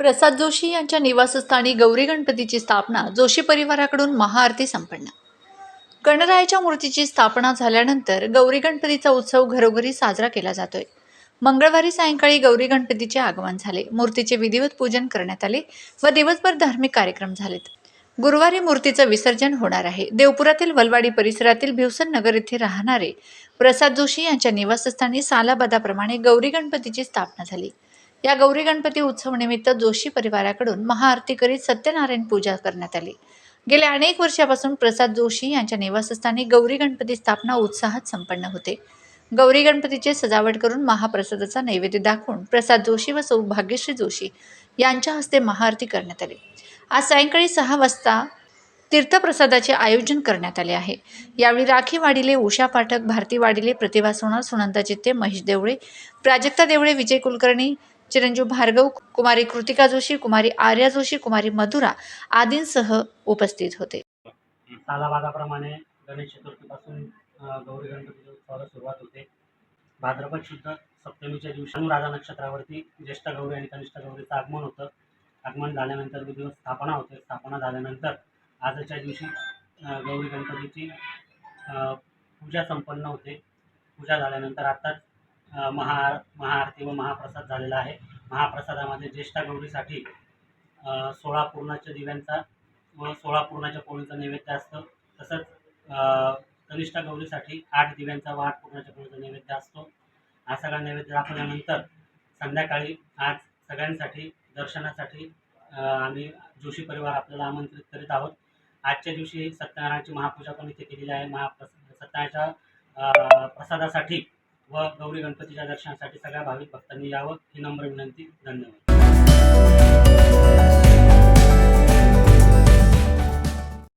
प्रसाद जोशी यांच्या निवासस्थानी गौरी गणपतीची स्थापना जोशी परिवाराकडून महाआरती संपन्न. गणरायाच्या मूर्तीची स्थापना झाल्यानंतर गौरी गणपतीचा उत्सव घरोघरी साजरा केला जातोय. मंगळवारी सायंकाळी गौरी गणपतीचे आगमन झाले. मूर्तीचे विधिवत पूजन करण्यात आले व दिवसभर धार्मिक कार्यक्रम झालेत. गुरुवारी मूर्तीचं विसर्जन होणार आहे. देवपुरातील वलवाडी परिसरातील भिवसन नगर येथे राहणारे प्रसाद जोशी यांच्या निवासस्थानी सालाबादाप्रमाणे गौरी गणपतीची स्थापना झाली. या गौरी गणपती उत्सवनिमित्त जोशी परिवाराकडून महाआरती करीत सत्यनारायण पूजा करण्यात आली. गेल्या अनेक वर्षापासून प्रसाद जोशी यांच्या निवासस्थानी गौरी गणपती स्थापना उत्साहात संपन्न होते. गौरी गणपतीचे सजावट करून महाप्रसादाचा नैवेद्य दाखवून प्रसाद जोशी व सौभाग्यश्री जोशी यांच्या हस्ते महाआरती करण्यात आली. आज सायंकाळी सहा वाजता तीर्थप्रसादाचे आयोजन करण्यात आले आहे. यावेळी राखी वाडिले उषा पाठक भारती वाडिले प्रतिभा सोनार सुनंदा चित्ते महेश देवळे प्राजक्ता देवळे विजय कुलकर्णी चिरंजीव भार्गव कुमारी कृतिका जोशी कुमारी आर्या जोशी कुमारी मधुरा आदींसह उपस्थित होते. सालाबादाप्रमाणे गणेश चतुर्थीपासून गौरी गणपती उत्सवाला सुरुवात होते. भाद्रपद शुद्ध सप्तमीच्या दिवशी अनुराधा नक्षत्रावरती ज्येष्ठ गौरी आणि कनिष्ठ गौरीचं आगमन होतं. आगमन झाल्यानंतर दिवस स्थापना होते स्थापना झाल्यानंतर आजच्या दिवशी गौरी गणपतीची पूजा संपन्न होते. पूजा झाल्यानंतर आत्ताच महा महाआरती व महाप्रसाद झालेला आहे. महाप्रसादामध्ये ज्येष्ठा गौरीसाठी सोळा पूर्णाच्या दिव्यांचा व सोळा पूर्णाच्या पोळीचं नैवेद्य असतं. तसंच कनिष्ठा गौरीसाठी आठ दिव्यांचा व आठ पूर्णाच्या पोळीचा नैवेद्य असतो. हा सगळा नैवेद्य दाखवल्यानंतर संध्याकाळी आज सगळ्यांसाठी दर्शनासाठी आम्ही जोशी परिवार आपल्याला आमंत्रित करीत आहोत. आजच्या दिवशी सत्यनारायणाची महापूजा पण इथे केलेली आहे. महाप्रस सत्यनारायणाच्या प्रसादासाठी व गौरी गणपतीच्या दर्शनासाठी सगळ्या भाविक भक्तांनी यावं ही नम्र विनंती. धन्यवाद.